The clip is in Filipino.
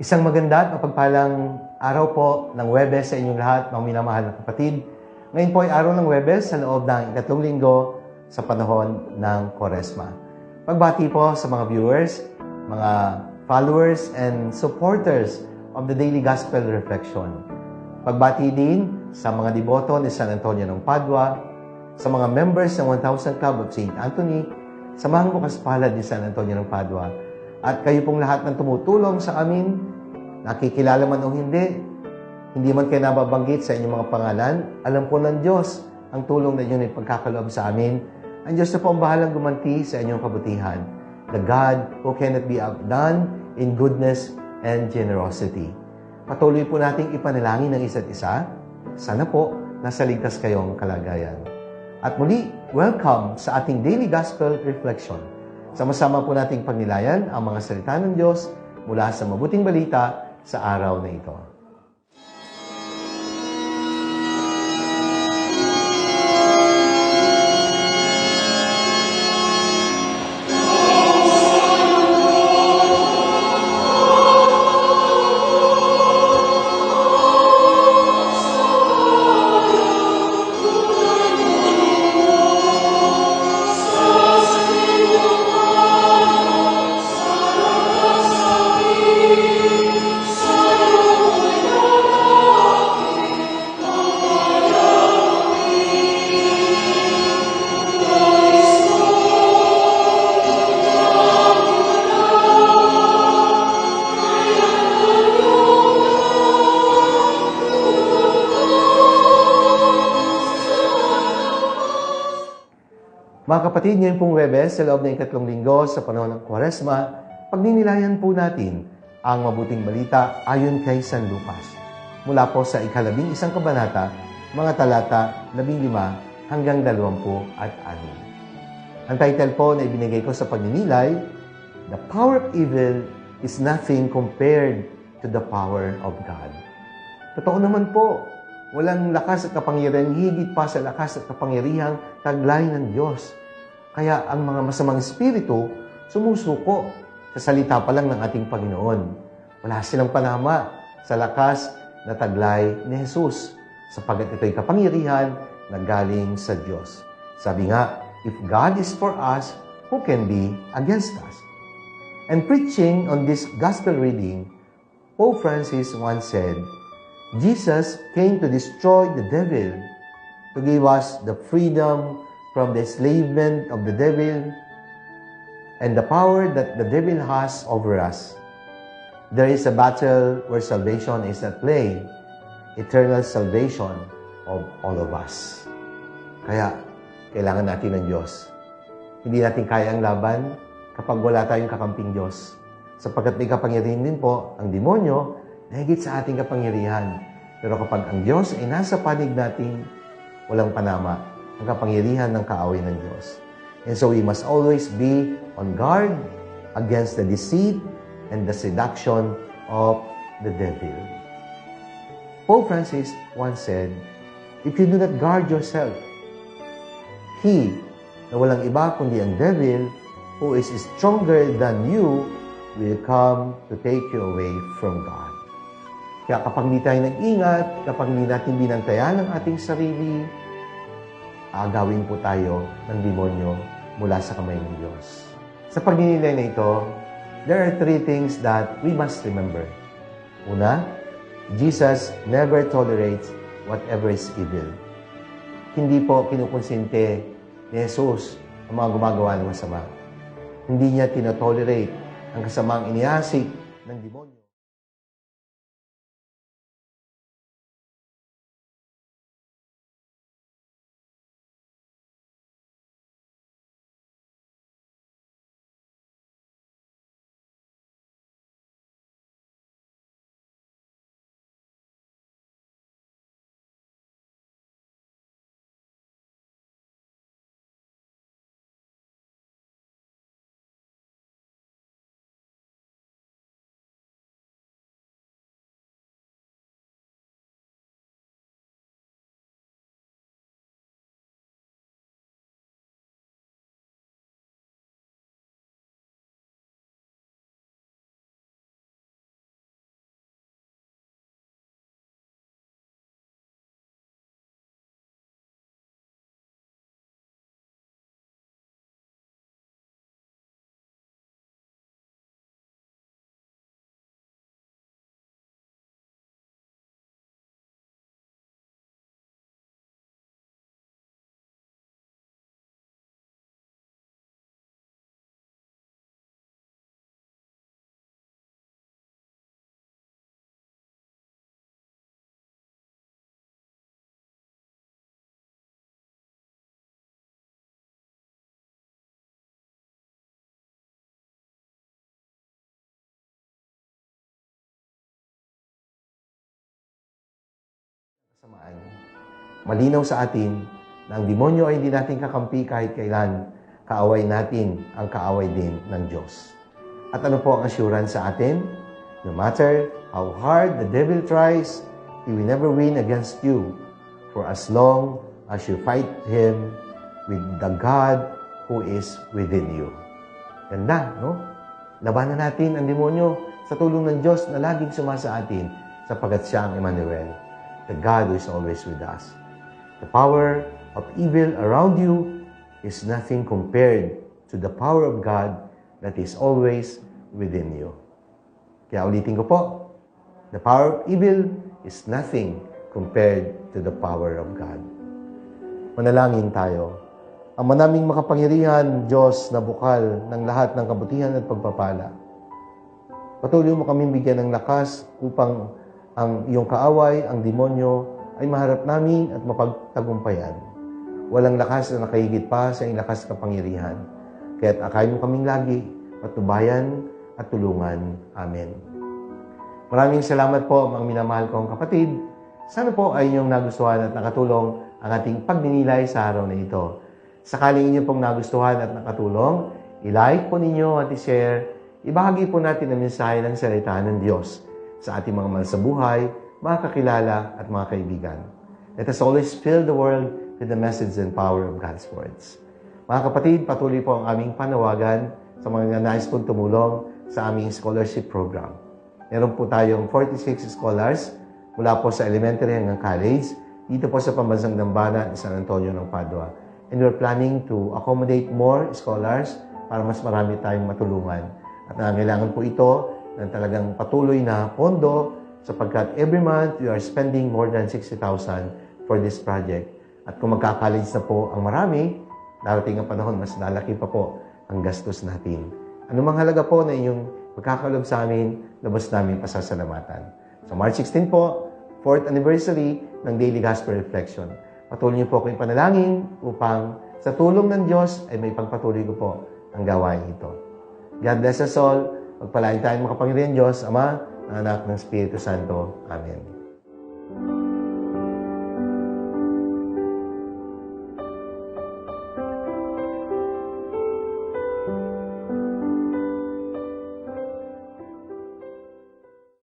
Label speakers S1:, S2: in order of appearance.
S1: Isang maganda at mapagpalang araw po ng Webes sa inyong lahat, mga minamahal na kapatid. Ngayon po ay araw ng Webes sa loob ng ikatlong linggo sa panahon ng Koresma. Pagbati po sa mga viewers, mga followers and supporters of the Daily Gospel Reflection. Pagbati din sa mga deboto ni San Antonio ng Padua, sa mga members ng 1000 Club of St. Anthony, sa mga bukas palad ni San Antonio ng Padua, at kayo pong lahat ng tumutulong sa amin, nakikilala man o hindi, hindi man kayo nababanggit sa inyong mga pangalan, alam po ng Diyos ang tulong na inyong ipagkakaloob sa amin. Ang Diyos na po ang bahalang gumanti sa inyong kabutihan. The God who cannot be outdone in goodness and generosity. Patuloy po nating ipanalangin ng isa't isa. Sana po nasa ligtas kayong kalagayan. At muli, welcome sa ating Daily Gospel Reflection. Sama-sama po nating pagnilayan ang mga salita ng Diyos mula sa mabuting balita sa araw na ito. Mga kapatid, ngayon pong Webes, sa loob ng ikatlong linggo sa panahon ng Kwaresma, pagninilayan po natin ang mabuting balita ayon kay San Lucas. Mula po sa ikalabing isang kabanata, mga talata labing lima hanggang dalawampu at anim. Ang title po na ibinigay ko sa pagninilay, The Power of Evil is Nothing Compared to the Power of God. Totoo naman po, walang lakas at kapangyarihan higit pa sa lakas at kapangyarihang taglay ng Diyos. Kaya ang mga masamang espiritu sumusuko sa salita pa lang ng ating Panginoon. Wala silang panama sa lakas na taglay ni Jesus sapagat ito'y kapangyarihan na galing sa Diyos. Sabi nga, if God is for us, who can be against us? And preaching on this gospel reading, Pope Francis once said, Jesus came to destroy the devil, to give us the freedom from the enslavement of the devil and the power that the devil has over us. There is a battle where salvation is at play, eternal salvation of all of us. Kaya, kailangan natin ng Diyos. Hindi natin kaya ang laban kapag wala tayong kakamping Diyos. Sapagkat may kapangyarihan din po ang demonyo na sa ating kapangyarihan. Pero kapag ang Diyos ay nasa panig natin, walang panama ang kapangyarihan ng kaaway ng Diyos. And so we must always be on guard against the deceit and the seduction of the devil. Pope Francis once said, If you do not guard yourself, he, na walang iba kundi ang devil, who is stronger than you, will come to take you away from God. Kaya kapag hindi tayo nag-ingat, kapag hindi natin binantayan ang ating sarili, agawin po tayo ng demonyo mula sa kamay ng Diyos. Sa pagninilay na ito, there are three things that we must remember. Una, Jesus never tolerates whatever is evil. Hindi po kinukonsente ni Jesus ang mga gumagawa ng masama. Hindi niya tinotolerate ang kasamang iniasik ng demonyo. Kasamaan. Malinaw sa atin na ang demonyo ay hindi natin kakampi kahit kailan. Kaaway natin ang kaaway din ng Diyos. At ano po ang assurance sa atin? No matter how hard the devil tries, he will never win against you. For as long as you fight him with the God who is within you. Ganda, no? Labanan natin ang demonyo sa tulong ng Diyos na laging sumasa atin sapagkat siya ang Emmanuel, the God who is always with us. The power of evil around you is nothing compared to the power of God that is always within you. Kaya ulitin ko po, the power of evil is nothing compared to the power of God. Manalangin tayo. Ang manaming makapangyarihan, Diyos na bukal ng lahat ng kabutihan at pagpapala. Patuloy mo kaming bigyan ng lakas upang ang iyong kaaway, ang demonyo, ay maharap namin at mapagtagumpayan. Walang lakas na nakahigit pa sa iyong lakas kapangyarihan. Kaya't akayin mo kaming lagi, patubayan at tulungan. Amen. Maraming salamat po mga minamahal kong kapatid. Sana po ay inyong nagustuhan at nakatulong ang ating pagninilay sa araw na ito. Sakaling inyo pong nagustuhan at nakatulong, i-like po ninyo at i-share, ibahagi po natin ang mensahe ng salita ng Diyos sa ating mga mahal sa buhay, mga kakilala at mga kaibigan. Let us always fill the world with the message and power of God's words. Mga kapatid, patuloy po ang aming panawagan sa mga nais pong tumulong sa aming scholarship program. Meron po tayong 46 scholars mula po sa elementary hanggang college dito po sa Pambansang Dambana San Antonio ng Padua. And we're planning to accommodate more scholars para mas marami tayong matulungan. At nangangailangan po ito ng talagang patuloy na pondo sapagkat every month we are spending more than 60,000 for this project. At kung magka-college na po ang marami, darating ang panahon, mas lalaki pa po ang gastos natin. Anumang halaga po na inyong magkakalob sa amin, labas namin pasasalamatan. So March 16 po, 4th anniversary ng Daily Gospel Reflection. Patuloy niyo po akong panalangin upang sa tulong ng Diyos ay may pagpatuloy ko po ang gawain ito. God bless us all. Magpalain tayong makapangyarihan Diyos, Ama, Anak ng Espiritu Santo. Amen.